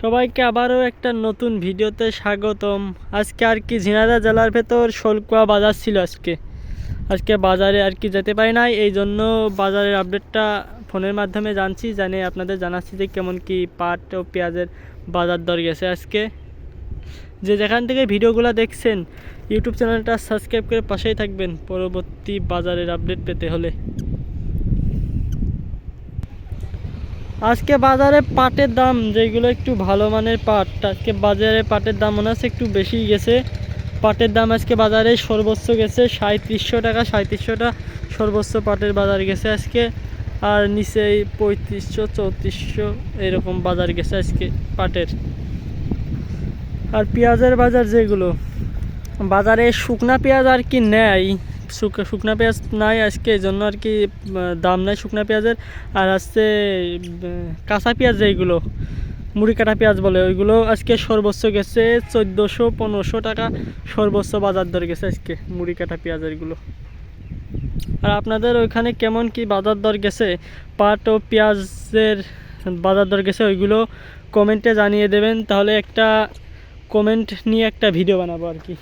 সবাইকে আবারও একটা নতুন ভিডিওতে স্বাগতম। আজকে আর কি ঝিনাইদহ জেলার ভেতর শোলকুয়া বাজার ছিল আজকে। আজকে বাজারে আর কি যেতে পারি নাই, এই জন্য বাজারের আপডেটটা ফোনের মাধ্যমে জানছি জানে আপনাদের জানাচ্ছি যে কেমন কি পাট ও পেঁয়াজের বাজার দর গেছে আজকে। যে যেখান থেকে ভিডিওগুলো দেখছেন, ইউটিউব চ্যানেলটা সাবস্ক্রাইব করে পাশেই থাকবেন, পরবর্তী বাজারের আপডেট পেতে হলে। আজকে বাজারে পাটের দাম, যেগুলো একটু ভালো মানের পাট, আজকে বাজারে পাটের দাম মনে হচ্ছে একটু বেশি গেছে। পাটের দাম আজকে বাজারে সর্বোচ্চ গেছে সাঁত্রিশশো টাকা সাঁত্রিশশোটা সর্বোচ্চ পাটের বাজার গেছে আজকে। আর নিচে পঁয়ত্রিশশো, চৌত্রিশশো এরকম বাজার গেছে আজকে পাটের। আর পেঁয়াজের বাজার যেগুলো, বাজারে শুকনা পেঁয়াজ আর কি নেয় শুকনা পেঁয়াজ নাই আজকে এই জন্য আর কি দাম নাই শুকনা পেঁয়াজের। আর আসছে কাঁচা পেঁয়াজ যেগুলো মুড়ি কাটা পেঁয়াজ বলে, ওইগুলো আজকে সর্বোচ্চ গেছে চোদ্দোশো পনেরোশো টাকা। সর্বোচ্চ বাজার দর গেছে আজকে মুড়ি কাটা পেঁয়াজেরগুলো আর আপনাদের ওইখানে কেমন কি বাজার দর গেছে? পাট ও পেঁয়াজের বাজার দর গেছে, ওইগুলো কমেন্টে জানিয়ে দেবেন। তাহলে একটা কমেন্ট নিয়ে একটা ভিডিও বানাবো আর কি।